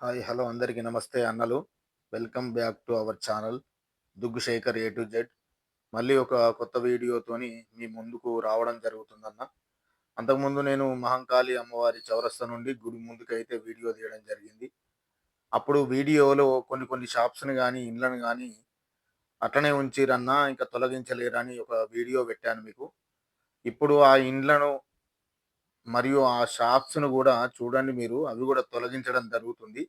Hi hello అందరికీ నమస్తే అన్నలు. Welcome back to our channel Duggu Shekar A to Z మళ్ళీ ఒక కొత్త వీడియోతోని మీ ముందుకు రావడం జరుగుతుందన్న. అంతకుముందు నేను మహంకాళి అమ్మవారి చౌరస్తా నుండి గుడి ముందుకైతే వీడియో తీయడం జరిగింది. అప్పుడు వీడియోలో కొన్ని కొన్ని షాప్స్ని కానీ ఇండ్లను కానీ అట్లనే ఉంచిరన్నా ఇంకా తొలగించలేరని ఒక వీడియో పెట్టాను మీకు. ఇప్పుడు ఆ ఇండ్లను మరియు ఆ షాప్స్‌ను కూడా చూడండి మీరు. అవి కూడా తొలగించడం జరుగుతుంది.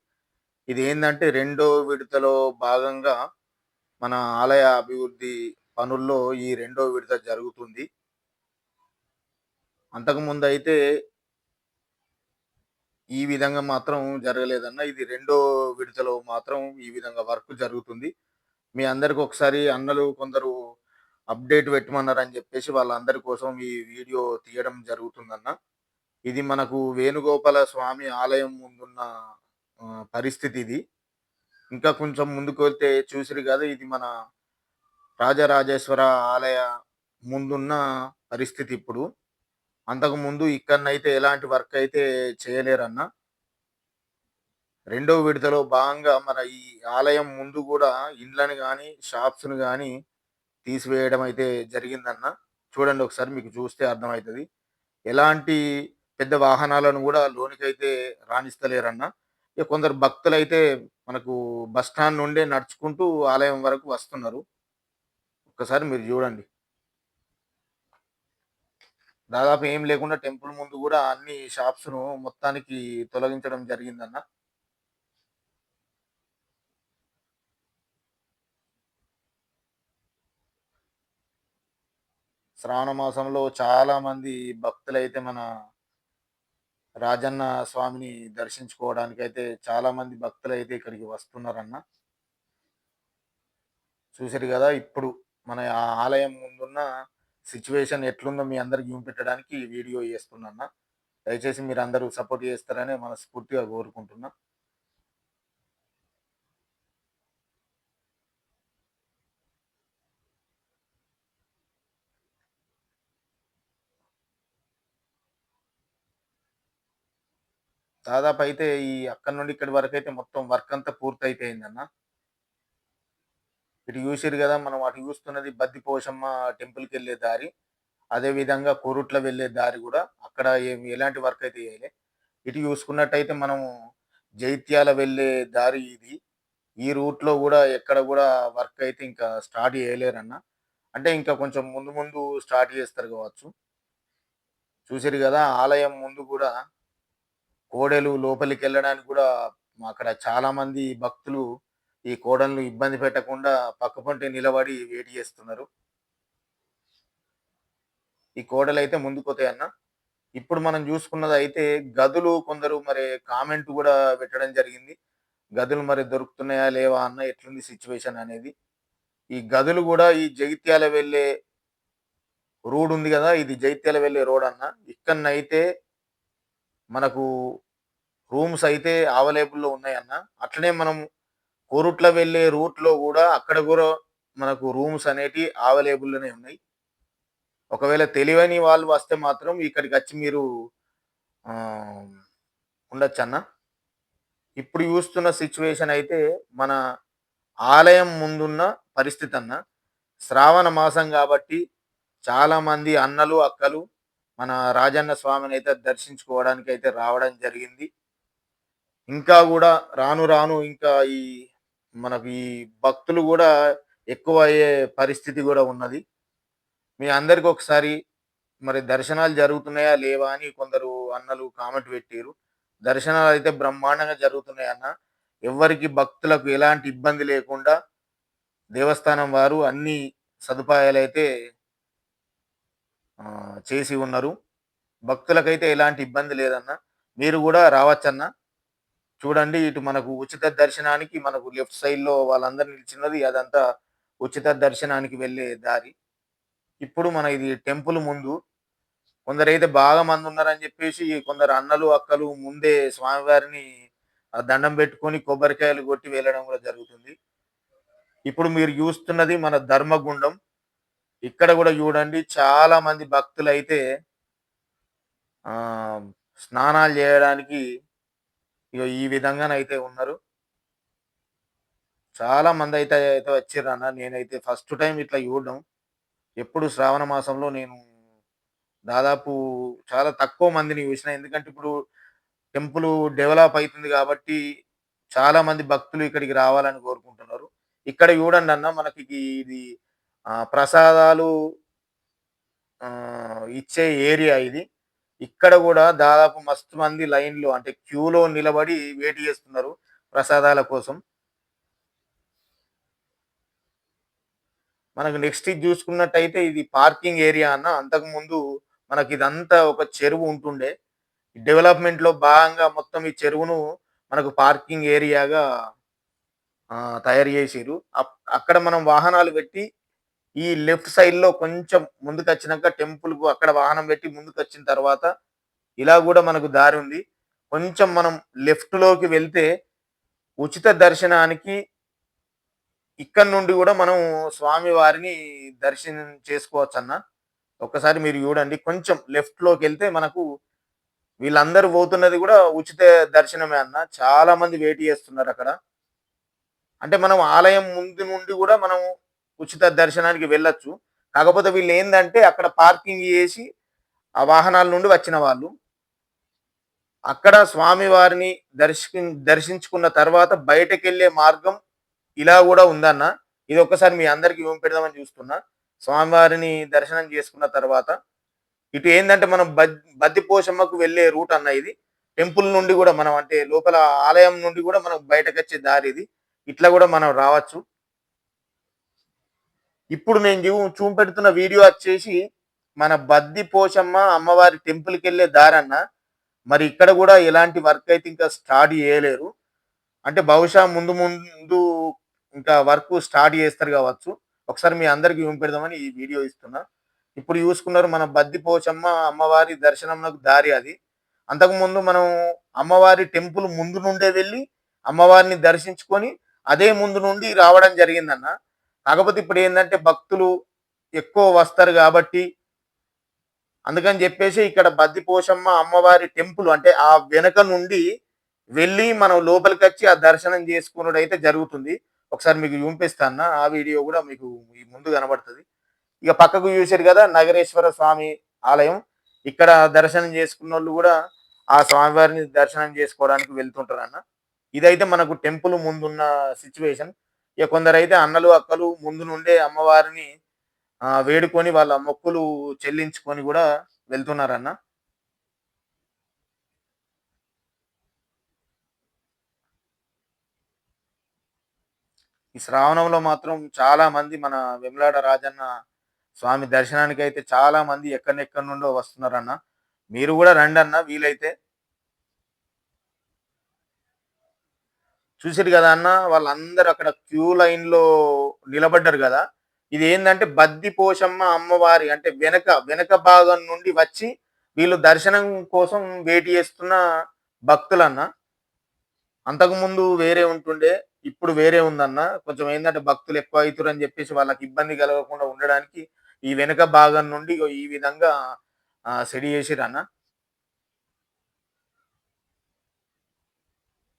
ఇది ఏంటంటే రెండో విడతలో భాగంగా మన ఆలయ అభివృద్ధి పనుల్లో ఈ రెండో విడత జరుగుతుంది. అంతకుముందయితే ఈ విధంగా మాత్రం జరగలేదన్న. ఇది రెండో విడతలో మాత్రం ఈ విధంగా వర్క్ జరుగుతుంది. మీ అందరికి ఒకసారి అన్నలు కొందరు అప్డేట్ పెట్టమన్నారని చెప్పేసి వాళ్ళందరి కోసం ఈ వీడియో తీయడం జరుగుతుందన్న. ఇది మనకు వేణుగోపాల స్వామి ఆలయం ముందున్న పరిస్థితి ఇది. ఇంకా కొంచెం ముందుకు వెళ్తే చూసిరు కదా ఇది మన రాజరాజేశ్వర ఆలయ ముందున్న పరిస్థితి ఇప్పుడు. అంతకుముందు ఇక్కడనైతే ఎలాంటి వర్క్ అయితే చేయలేరన్న. రెండో విడతలో భాగంగా మన ఈ ఆలయం ముందు కూడా ఇండ్లను కానీ షాప్స్‌ను కానీ తీసివేయడం అయితే జరిగిందన్న. చూడండి ఒకసారి మీకు చూస్తే అర్థమవుతుంది ఎలాంటి పెద్ద వాహనాలను కూడా లోనికైతే రాణిస్తలేరన్న. ఇక కొందరు భక్తులైతే మనకు బస్ స్టాండ్ నుండే నడుచుకుంటూ ఆలయం వరకు వస్తున్నారు. ఒక్కసారి మీరు చూడండి. దాదాపు ఏం లేకుండా టెంపుల్ ముందు కూడా అన్ని షాప్స్‌ను మొత్తానికి తొలగించడం జరిగిందన్న. శ్రావణ మాసంలో చాలామంది భక్తులైతే మన రాజన్న స్వామిని దర్శించుకోవడానికైతే చాలామంది అయితే ఇక్కడికి వస్తున్నారన్న. చూసారు కదా! ఇప్పుడు మన ఆ ఆలయం ముందున్న సిచ్యువేషన్ ఎట్లుందో మీ అందరికి చూపెట్టడానికి వీడియో చేస్తున్నా దయచేసి మీరు అందరూ సపోర్ట్ చేస్తారని మనస్ఫూర్తిగా కోరుకుంటున్నా. దాదాపు అయితే ఈ అక్కడి నుండి ఇక్కడి అయితే మొత్తం వర్క్ అంతా పూర్తయిపోయిందన్న. ఇటు చూసారు కదా! మనం అటు చూస్తున్నది బద్దిపోషమ్మ టెంపుల్కి వెళ్ళే దారి. అదే విధంగా కోరుట్ల వెళ్ళే దారి కూడా అక్కడ ఏమి ఎలాంటి వర్క్ అయితే చేయలే. ఇటు చూసుకున్నట్టయితే మనం జైత్యాల వెళ్ళే దారి ఇది. ఈ రూట్‌లో కూడా ఎక్కడ కూడా వర్క్ అయితే ఇంకా స్టార్ట్ చేయలేరన్న. అంటే ఇంకా కొంచెం ముందు ముందు స్టార్ట్ చేస్తారు కావచ్చు. చూసారు కదా! ఆలయం ముందు కూడా కోడెలు లోపలికెళ్ళడానికి కూడా అక్కడ చాలామంది భక్తులు ఈ కోడలను ఇబ్బంది పెట్టకుండా పక్కపొంటి నిలబడి వేడి చేస్తున్నారు. ఈ కోడలు అయితే ముందుకుపోతాయి అన్న ఇప్పుడు మనం చూసుకున్నది అయితే గదులు కొందరు మరి కామెంట్ కూడా పెట్టడం జరిగింది. గదులు మరి దొరుకుతున్నాయా లేవా అన్న ఎట్లుంది సిచ్యువేషన్ అనేది. ఈ గదులు కూడా ఈ జగిత్యాల వెళ్ళే రోడ్ ఉంది కదా! ఇది జగిత్యాల వెళ్ళే రోడ్ అన్న. ఇక్కడనైతే మనకు రూమ్స్ అయితే అవైలబుల్‌లో ఉన్నాయన్న. అట్లనే మనం కోరుట్ల వెళ్ళే రూట్‌లో కూడా అక్కడ కూడా మనకు రూమ్స్ అనేటివి అవైలబుల్‌లోనే ఉన్నాయి. ఒకవేళ తెలివని వాళ్ళు వస్తే మాత్రం ఇక్కడికి వచ్చి మీరు ఉండొచ్చన్న. ఇప్పుడు చూస్తున్న సిచ్యువేషన్ అయితే మన ఆలయం ముందున్న పరిస్థితి అన్న. శ్రావణ మాసం కాబట్టి చాలామంది అన్నలు, అక్కలు మన రాజన్న స్వామిని అయితే దర్శించుకోవడానికి అయితే రావడం జరిగింది. ఇంకా కూడా రాను రాను ఇంకా ఈ మనకు ఈ భక్తులు కూడా ఎక్కువ అయ్యే పరిస్థితి కూడా ఉన్నది. మీ అందరికి ఒకసారి మరి దర్శనాలు జరుగుతున్నాయా లేవా అని కొందరు అన్నలు కామెంట్ పెట్టారు దర్శనాలు అయితే బ్రహ్మాండంగా జరుగుతున్నాయి అన్న ఎవరికి భక్తులకు ఎలాంటి ఇబ్బంది లేకుండా దేవస్థానం వారు అన్ని సదుపాయాలు అయితే చేసి ఉన్నారు. భక్తులకైతే ఎలాంటి ఇబ్బంది లేదన్న మీరు కూడా రావచ్చన్న. చూడండి ఇటు మనకు ఉచిత దర్శనానికి మనకు లెఫ్ట్ సైడ్లో వాళ్ళందరూ నిలిచినది అదంతా ఉచిత దర్శనానికి వెళ్ళే దారి. ఇప్పుడు మన ఇది టెంపుల్ ముందు కొందరైతే బాగా మంది ఉన్నారని చెప్పేసి కొందరు అన్నలు అక్కలు ముందే స్వామివారిని దండం పెట్టుకొని కొబ్బరికాయలు కొట్టి వెళ్ళడం కూడా జరుగుతుంది. ఇప్పుడు మీరు చూస్తున్నది మన ధర్మగుండం. ఇక్కడ కూడా చూడండి చాలా మంది భక్తులు అయితే స్నానాలు చేయడానికి ఇగ ఈ విధంగానైతే ఉన్నారు. చాలా మంది అయితే అయితే వచ్చిర్రన్న. నేనైతే ఫస్ట్ టైం ఇట్లా చూడడం. ఎప్పుడు శ్రావణ మాసంలో నేను దాదాపు చాలా తక్కువ మందిని చూసిన. ఎందుకంటే ఇప్పుడు టెంపుల్ డెవలప్ అవుతుంది కాబట్టి చాలా మంది భక్తులు ఇక్కడికి రావాలని కోరుకుంటున్నారు. ఇక్కడ చూడండి అన్న మనకి ఇది ప్రసాదాలు ఇచ్చే ఏరియా ఇది. ఇక్కడ కూడా దాదాపు మస్తు మంది లైన్‌లో అంటే క్యూలో నిలబడి వెయిట్ చేస్తున్నారు ప్రసాదాల కోసం. మనకు నెక్స్ట్ ఇది చూసుకున్నట్టయితే ఇది పార్కింగ్ ఏరియా అన్న. అంతకుముందు మనకిదంతా ఒక చెరువు ఉంటుండే. డెవలప్‌మెంట్‌లో భాగంగా మొత్తం ఈ చెరువును మనకు పార్కింగ్ ఏరియాగా తయారు చేసిర్రు. అప్ అక్కడ మనం వాహనాలు పెట్టి ఈ లెఫ్ట్ సైడ్‌లో కొంచెం ముందుకు వచ్చినాక టెంపుల్ టెంపుల్‌కు అక్కడ వాహనం పెట్టి ముందుకొచ్చిన తర్వాత ఇలా కూడా మనకు దారి ఉంది. కొంచెం మనం లెఫ్ట్‌లోకి వెళ్తే ఉచిత దర్శనానికి ఇక్కడ నుండి కూడా మనం స్వామివారిని దర్శనం చేసుకోవచ్చు అన్న ఒక్కసారి మీరు చూడండి. కొంచెం లెఫ్ట్‌లోకెళ్తే మనకు వీళ్ళందరూ పోతున్నది కూడా ఉచిత దర్శనమే అన్న. చాలా మంది వెయిట్ చేస్తున్నారు అక్కడ అంటే మనం ఆలయం ముందు నుండి కూడా మనం ఉచిత దర్శనానికి వెళ్ళొచ్చు. కాకపోతే వీళ్ళు ఏంటంటే అక్కడ పార్కింగ్ చేసి ఆ వాహనాల నుండి వచ్చిన వాళ్ళు. అక్కడ స్వామివారిని దర్శి దర్శించుకున్న తర్వాత బయటకెళ్ళే మార్గం ఇలా కూడా ఉందన్న. ఇది ఒక్కసారి మీ అందరికి పెడదామని చూస్తున్నా. స్వామివారిని దర్శనం చేసుకున్న తర్వాత ఇటు ఏంటంటే మనం బద్ బద్దిపోశమ్మకు వెళ్ళే రూట్ అన్న ఇది. టెంపుల్ నుండి కూడా మనం అంటే లోపల ఆలయం నుండి కూడా మనం బయటకొచ్చే దారి ఇది. ఇట్లా కూడా మనం రావచ్చు. ఇప్పుడు నేను చూపెడుతున్న వీడియో వచ్చేసి మన బద్ది పోషమ్మ అమ్మవారి టెంపుల్కి వెళ్ళే దారన్న. మరి ఇక్కడ కూడా ఎలాంటి వర్క్ అయితే ఇంకా స్టార్ట్ చేయలేరు. అంటే బహుశా ముందు ముందు ఇంకా వర్క్ స్టార్ట్ చేస్తారు కావచ్చు ఒకసారి మీ అందరికి చూపెడదామని ఈ వీడియో ఇస్తున్నా. ఇప్పుడు చూసుకున్నారు మన బద్ది పోచమ్మ అమ్మవారి దర్శనంలోకి దారి అది. అంతకుముందు మనం అమ్మవారి టెంపుల్ ముందు నుండే వెళ్ళి అమ్మవారిని దర్శించుకొని అదే ముందు నుండి రావడం జరిగిందన్న. కాకపోతే ఏంటంటే భక్తులు ఎక్కువ వస్తారు కాబట్టి అందుకని చెప్పేసి ఇక్కడ బద్దిపోషమ్మ అమ్మవారి టెంపుల్ అంటే ఆ వెనక నుండి వెళ్ళి మనం లోపలికి వచ్చి ఆ దర్శనం చేసుకునుడైతే జరుగుతుంది. ఒకసారి మీకు చూపిస్తాను అన్న. ఆ వీడియో కూడా మీకు ముందు కనబడుతుంది ఇక పక్కకు చూసారు కదా నగరేశ్వర స్వామి ఆలయం. ఇక్కడ దర్శనం చేసుకున్నోళ్ళు కూడా ఆ స్వామివారిని దర్శనం చేసుకోవడానికి వెళ్తుంటారన్న. ఇదైతే మనకు టెంపుల్ ముందున్న సిచ్యువేషన్ ఇక కొందరైతే అన్నలు, అక్కలు ముందు నుండే అమ్మవారిని వేడుకొని వాళ్ళ మొక్కులు చెల్లించుకొని కూడా వెళ్తున్నారన్న. ఈ శ్రావణంలో మాత్రం చాలా మంది మన వేములవాడ రాజన్న స్వామి దర్శనానికి అయితే చాలా మంది ఎక్కడెక్కడి నుండో వస్తున్నారన్న. మీరు కూడా రండి అన్న వీలైతే. చూసారు కదా అన్న వాళ్ళందరూ అక్కడ క్యూ లైన్‌లో నిలబడ్డారు కదా ఇది ఏంటంటే బద్ది పోషమ్మ అమ్మవారి అంటే వెనక, వెనక భాగం నుండి వచ్చి వీళ్ళు దర్శనం కోసం వేటి చేస్తున్న భక్తులన్న. అంతకుముందు వేరే ఉంటుండే. ఇప్పుడు వేరే ఉందన్న. కొంచెం ఏంటంటే భక్తులు ఎక్కువ అవుతున్నారు అని చెప్పేసి వాళ్ళకి ఇబ్బంది కలగకుండా ఉండడానికి ఈ వెనక భాగం నుండి ఈ విధంగా సెడి సెట్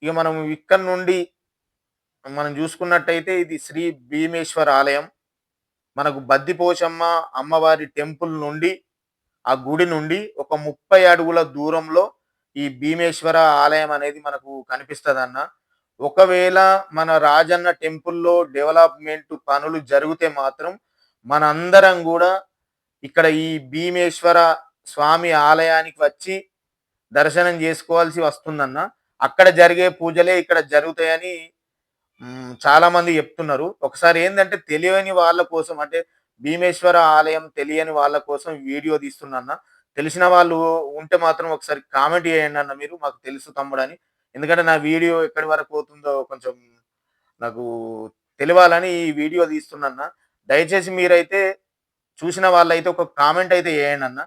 ఇక మనం ఇక్కడ నుండి మనం చూసుకున్నట్టయితే ఇది శ్రీ భీమేశ్వర ఆలయం. మనకు బద్దిపోషమ్మ అమ్మవారి టెంపుల్ నుండి ఆ గుడి నుండి ఒక 30 అడుగుల దూరంలో ఈ భీమేశ్వర ఆలయం అనేది మనకు కనిపిస్తదన్న. ఒకవేళ మన రాజన్న టెంపుల్‌లో డెవలప్‌మెంట్ పనులు జరిగితే మాత్రం మనందరం కూడా ఇక్కడ ఈ భీమేశ్వర స్వామి ఆలయానికి వచ్చి దర్శనం చేసుకోవాల్సి వస్తుందన్న. అక్కడ జరిగే పూజలే ఇక్కడ జరుగుతాయని చాలామంది చాలా మంది చెప్తున్నారు. ఒకసారి ఏంటంటే తెలియని వాళ్ళ కోసం అంటే భీమేశ్వర ఆలయం తెలియని వాళ్ళ కోసం వీడియో తీస్తున్నా తెలిసిన వాళ్ళు ఉంటే మాత్రం ఒకసారి కామెంట్ చేయండన్న మీరు. మాకు తెలుసు తమ్ముడని. ఎందుకంటే నా వీడియో ఎక్కడి వరకు పోతుందో కొంచెం నాకు తెలియాలని ఈ వీడియో తీస్తున్నా దయచేసి మీరైతే చూసిన వాళ్ళైతే ఒక కామెంట్ అయితే చేయండన్న.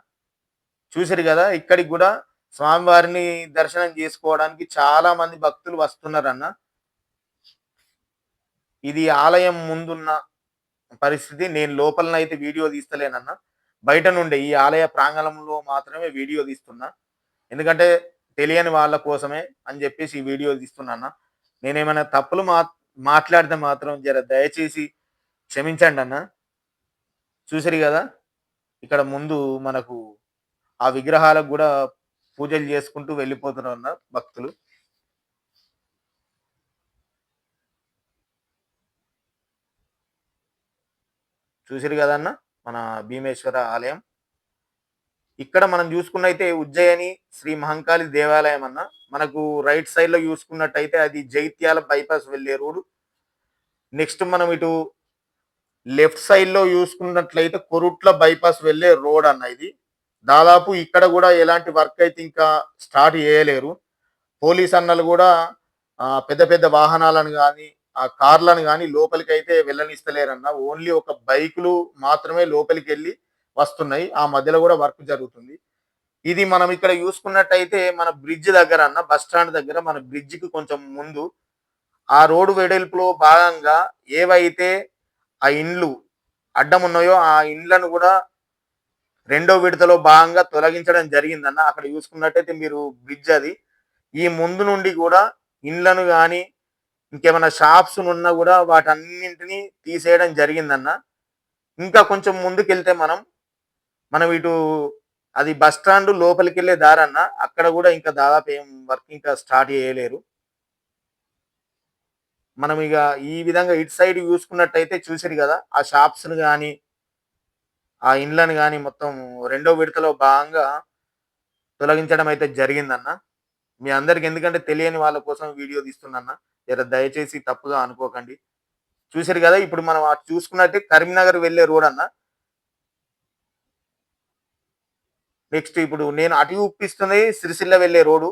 చూసారు కదా ఇక్కడికి కూడా స్వామివారిని దర్శనం చేసుకోవడానికి చాలా మంది భక్తులు వస్తున్నారన్న. ఇది ఆలయం ముందున్న పరిస్థితి. నేను లోపలనైతే వీడియో తీస్తలేనన్న. బయట నుండే ఈ ఆలయ ప్రాంగణంలో మాత్రమే వీడియో తీస్తున్నా. ఎందుకంటే తెలియని వాళ్ళ కోసమే అని చెప్పేసి ఈ వీడియో తీస్తున్నా నేనేమైనా తప్పులు మా మాట్లాడితే మాత్రం జర దయచేసి క్షమించండి అన్న చూసారు కదా ఇక్కడ ముందు మనకు ఆ విగ్రహాలకు కూడా పూజలు చేసుకుంటూ వెళ్ళిపోతూనే ఉన్నారు భక్తులు. చూసారు కదన్న మన భీమేశ్వర ఆలయం. ఇక్కడ మనం చూసుకున్నైతే ఉజ్జయిని శ్రీ మహంకాళి దేవాలయం అన్న. మనకు రైట్ సైడ్లో చూసుకున్నట్టయితే అది జైత్యాల బైపాస్ వెళ్ళే రోడ్డు నెక్స్ట్ మనం ఇటు లెఫ్ట్ సైడ్లో చూసుకున్నట్లయితే కొరుట్ల బైపాస్ వెళ్ళే రోడ్ అన్న ఇది. దాదాపు ఇక్కడ కూడా ఎలాంటి వర్క్ అయితే ఇంకా స్టార్ట్ చేయలేరు. పోలీస్ అన్నలు కూడా పెద్ద పెద్ద వాహనాలను కానీ ఆ కార్లను కానీ లోపలికి అయితే వెళ్ళనిస్తలేరన్న. ఓన్లీ ఒక బైకులు మాత్రమే లోపలికి వెళ్ళి వస్తున్నాయి. ఆ మధ్యలో కూడా వర్క్ జరుగుతుంది. ఇది మనం ఇక్కడ చూసుకున్నట్టయితే మన బ్రిడ్జ్ దగ్గర అన్న బస్ స్టాండ్ దగ్గర మన బ్రిడ్జికి కొంచెం ముందు. ఆ రోడ్డు వెడల్పులో భాగంగా ఏవైతే ఆ ఇండ్లు అడ్డం ఉన్నాయో ఆ ఇండ్లను కూడా రెండో విడతలో భాగంగా తొలగించడం జరిగిందన్న అక్కడ చూసుకున్నట్టయితే మీరు బ్రిడ్జ్ అది. ఈ ముందు నుండి కూడా ఇండ్లను కానీ ఇంకేమైనా షాప్స్ ఉన్నా కూడా వాటన్నింటినీ తీసేయడం జరిగిందన్న. ఇంకా కొంచెం ముందుకెళ్తే మనం మనం ఇటు అది బస్ స్టాండ్ లోపలికి వెళ్ళే దారన్న. అక్కడ కూడా ఇంకా దాదాపు ఏం వర్క్ ఇంకా స్టార్ట్ చేయలేరు. మనం ఇక ఈ విధంగా ఇటు సైడ్ చూసుకున్నట్టయితే చూసారు కదా ఆ షాప్స్ను కానీ ఆ ఇండ్లను కానీ మొత్తం రెండో విడతలో భాగంగా తొలగించడం అయితే జరిగిందన్న. మీ అందరికి ఎందుకంటే తెలియని వాళ్ళ కోసం వీడియో తీస్తున్నా జర దయచేసి తప్పుగా అనుకోకండి. చూసారు కదా ఇప్పుడు మనం అటు చూసుకున్నట్టే కరీంనగర్ వెళ్ళే రోడ్ అన్న. నెక్స్ట్ ఇప్పుడు నేను అటు చూపిస్తుంది సిరిసిల్ల వెళ్ళే రోడ్డు.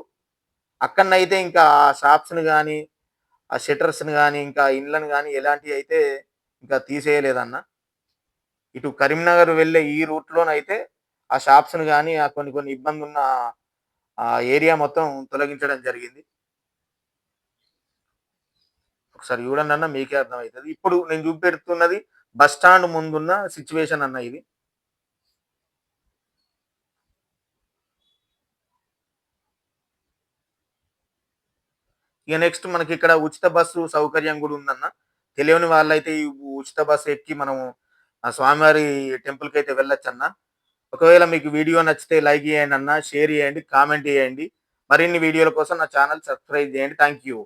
అక్కడనైతే ఇంకా ఆ షాప్స్ని కానీ ఆ షట్టర్స్ని కానీ ఇంకా ఇండ్లను కానీ ఎలాంటివి అయితే ఇంకా తీసేయలేదన్నా. ఇటు కరీంనగర్ వెళ్ళే ఈ రూట్లోనైతే ఆ షాప్స్ను కానీ ఆ కొన్ని కొన్ని ఇబ్బంది ఉన్న ఆ ఏరియా మొత్తం తొలగించడం జరిగింది. ఒకసారి చూడండి అన్న మీకే అర్థమవుతుంది. ఇప్పుడు నేను చూపెడుతున్నది బస్ స్టాండ్ ముందున్న సిచ్యువేషన్ అన్న ఇది. ఇక నెక్స్ట్ మనకి ఇక్కడ ఉచిత బస్సు సౌకర్యం కూడా ఉందన్న. తెలియని వాళ్ళైతే ఈ ఉచిత బస్సు ఎక్కి మనం ఆ స్వామివారి టెంపుల్కి అయితే వెళ్ళొచ్చు అన్న ఒకవేళ మీకు వీడియో నచ్చితే లైక్ చేయండి అన్న షేర్ చేయండి కామెంట్ చేయండి. మరిన్ని వీడియోల కోసం నా ఛానల్ సబ్స్క్రైబ్ చేయండి. Thank you